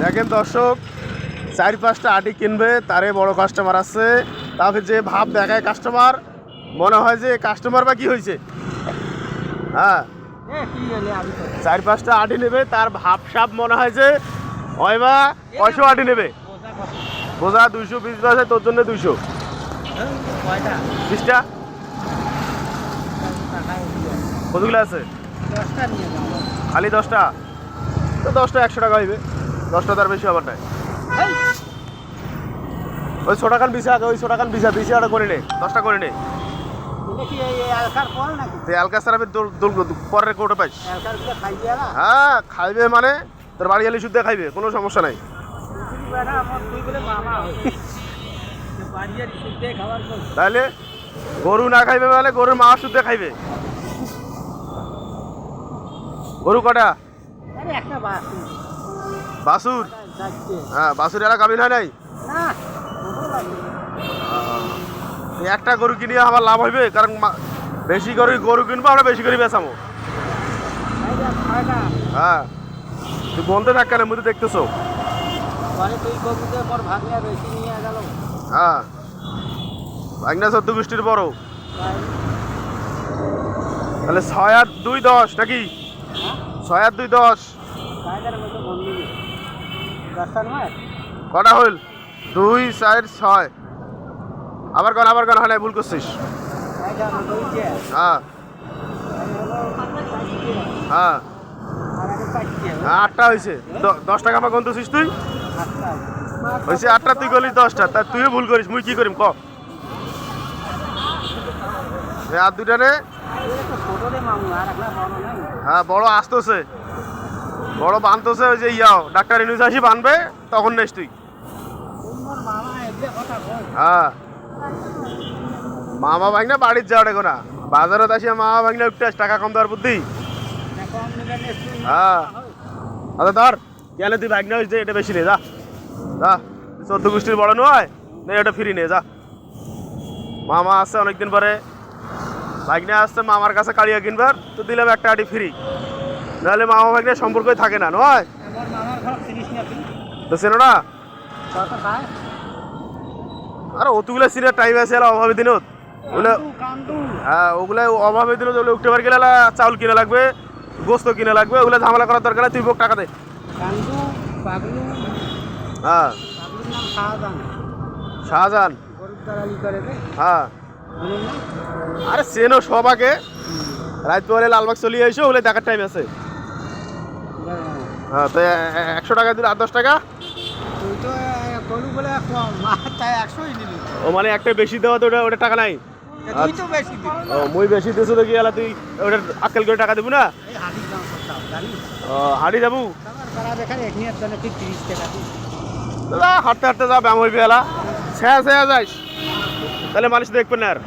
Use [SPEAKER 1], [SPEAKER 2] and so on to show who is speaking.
[SPEAKER 1] দেখেন দর্শক, চার পাঁচটা আটি কিনবে, তারে বড় কাস্টমার আছে। তাকে যে ভাব দেখায় কাস্টমার মনে হয় যে কাস্টমার বা কি হয়েছে? হ্যাঁ। চার পাঁচটা আটি নেবে, তার ভাব সাপ মনে হয় যে হয় বা কয়শো আটি নেবে? বোঝা দুইশো, বিশ আছে, তোর জন্য দুইশো। বিশটা? কতগুলো আছে? খালি দশটা? তো দশটা একশো টাকা হইবে। দশটা তার বেশি আবার নাই। ওই ছোটা খান বিছা ওই ছোটা খান বিছা বিছা ওটা করে নে দশটা করে নে আলকা দোল পরের কোটা পাইস হ্যাঁ খাইবে মানে তোর বাড়ি গেলে শুদ্ধ খাইবে কোনো সমস্যা নাই। তাহলে গরু না খাইবে মানে গরুর মা শুদ্ধ খাইবে। গরু কটা? বাসুর? হ্যাঁ বাসুর এরা গাভিন হয় নাই? একটা গরু কিনে আমার লাভ হইবে? কারণ বেশি গরু গরু কিনবো, আমরা বেশি করে বেচামো। হ্যাঁ। তুই বলতে থাক কেন? তো দেখতেছো? হ্যাঁ। ভাগনা চোদ্দ গোষ্ঠীর বড়। তাহলে ছয় আট দুই দশ নাকি? ছয় আট দুই দশ। কটা হইল? দুই চার ছয়। আবার কন আবার কন হয় ভুল করছিস। হ্যাঁ। হ্যাঁ। হ্যাঁ, আটটা হয়েছে দশ টাকা আমার গন্তছিস তুই? হয়েছে আটটা তুই করলিস দশটা। তা তুইও ভুল করিস মুই কি করিম ক? আর দুইটা রে? হ্যাঁ বড় আসতেছে। বড় বানতেছে ওই যে ইয়াও। ডাক্তার ইনুস আসি বানবে, তখন নেস তুই। হ্যাঁ। মামা ভাগনা বাড়ির যাওয়া দেখো না বাজারত আসিয়া মামা ভাগনা একটু টাকা কম দেওয়ার বুদ্ধি। হ্যাঁ। আচ্ছা ধর। কেন তুই ভাগনা হয়েছে এটা বেশি নে, যা। যা। চোদ্দ গোষ্ঠীর বড় নয় নে এটা ফ্রি নে, যা। মামা আসছে অনেকদিন পরে। ভাগনা আসছে মামার কাছে কাড়িয়া কিনবার, তো দিলাম একটা আটি ফ্রি নাহলে মামা ভাগনা সম্পর্কই থাকে না, নয়? তো চেনো না? আরে, অতগুলো সিনের টাইম আছে, এলা অভাবে দিনত। ওগুলো হ্যাঁ ওগুলো অভাবে দিনত ওগুলো উঠতে পার গেলে চাউল কিনা লাগবে, গোস্ত কিনা লাগবে, ওগুলো ঝামেলা করার দরকার তুই বোক টাকা দে। হ্যাঁ। শাহজাহান। হ্যাঁ। আরে, চেনো সব আগে। রাত পরে লালবাগ চলিয়ে এসো ওগুলো দেখার টাইম আছে। হ্যাঁ তো একশো টাকা দিলে আট দশ টাকা? ও মানে একটা বেশি দেওয়া তো ওটা ওটা টাকা নাই? ও মুই বেশি তো কি তুই ওটা আক্কেল করে টাকা দেবো না? হাঁড়ি যাব? দাদা হাঁটতে হাঁটতে যা ব্যায়াম হইবে এলা। ছেয়া ছেয়া যাইস। তাহলে মানুষ দেখবে না আর।